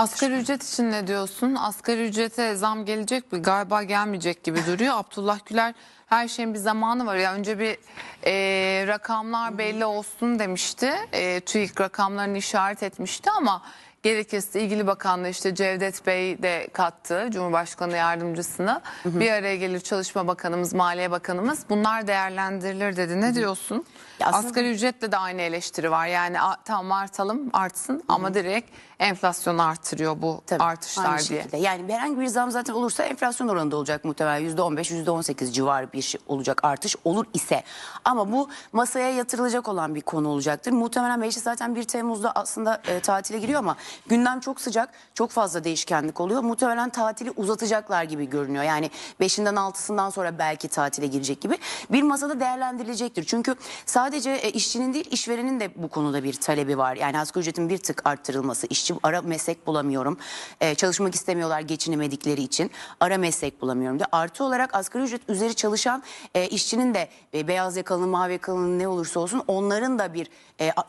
Asgari ücret için ne diyorsun? Asgari ücrete zam gelecek mi? Galiba gelmeyecek gibi duruyor. Abdullah Güler her şeyin bir zamanı var. Ya önce bir e, rakamlar belli olsun demişti. E, TÜİK rakamlarını işaret etmişti ama gerekirse ilgili bakanlığı işte Cevdet Bey de kattı Cumhurbaşkanı yardımcısını. Bir araya gelir Çalışma Bakanımız, Maliye Bakanımız. Bunlar değerlendirilir dedi. Ne diyorsun? Ya aslında- Asgari ücretle de aynı eleştiri var. Yani a, tamam artalım artsın ama direkt enflasyonu artırıyor bu Tabii, artışlar aynı diye. şekilde. Yani herhangi bir zam zaten olursa enflasyon oranında olacak muhtemelen %15, %18 civarı bir şey olacak artış olur ise. Ama bu masaya yatırılacak olan bir konu olacaktır. Muhtemelen meclis zaten 1 Temmuz'da aslında e, tatile giriyor ama gündem çok sıcak, çok fazla değişkenlik oluyor. Muhtemelen tatili uzatacaklar gibi görünüyor. Yani 5'inden 6'sından sonra belki tatile girecek gibi. Bir masada değerlendirilecektir. Çünkü sadece e, işçinin değil işverenin de bu konuda bir talebi var. Yani asgari ücretin bir tık arttırılması, işçi ara meslek bulamıyorum, e, çalışmak istemiyorlar geçinemedikleri için ara meslek bulamıyorum de. Artı olarak asgari ücret üzeri çalışan e, işçinin de beyaz yakalının, mavi yakalının ne olursa olsun onların da bir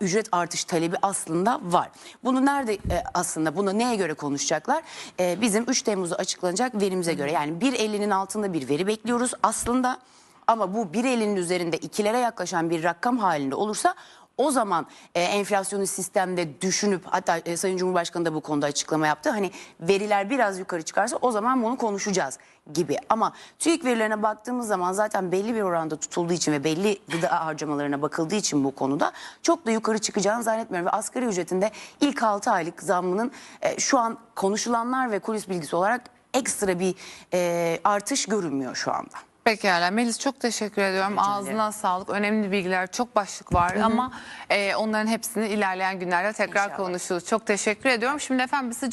ücret artış talebi aslında var. Bunu nerede e, aslında bunu neye göre konuşacaklar? E, bizim 3 Temmuz'da açıklanacak verimize göre yani 1.50'nin altında bir veri bekliyoruz aslında. Ama bu bir elinin üzerinde ikilere yaklaşan bir rakam halinde olursa o zaman e, enflasyonu sistemde düşünüp hatta e, Sayın Cumhurbaşkanı da bu konuda açıklama yaptı. Hani veriler biraz yukarı çıkarsa o zaman bunu konuşacağız gibi. Ama TÜİK verilerine baktığımız zaman zaten belli bir oranda tutulduğu için ve belli gıda harcamalarına bakıldığı için bu konuda çok da yukarı çıkacağını zannetmiyorum. Ve asgari ücretinde ilk 6 aylık zammının e, şu an konuşulanlar ve kulis bilgisi olarak ekstra bir e, artış görünmüyor şu anda. Pekala Melis çok teşekkür ediyorum. Rica Ağzına sağlık. Önemli bilgiler, çok başlık var ama e, onların hepsini ilerleyen günlerde tekrar İnşallah. konuşuruz. Çok teşekkür ediyorum. Şimdi efendim bir sıcak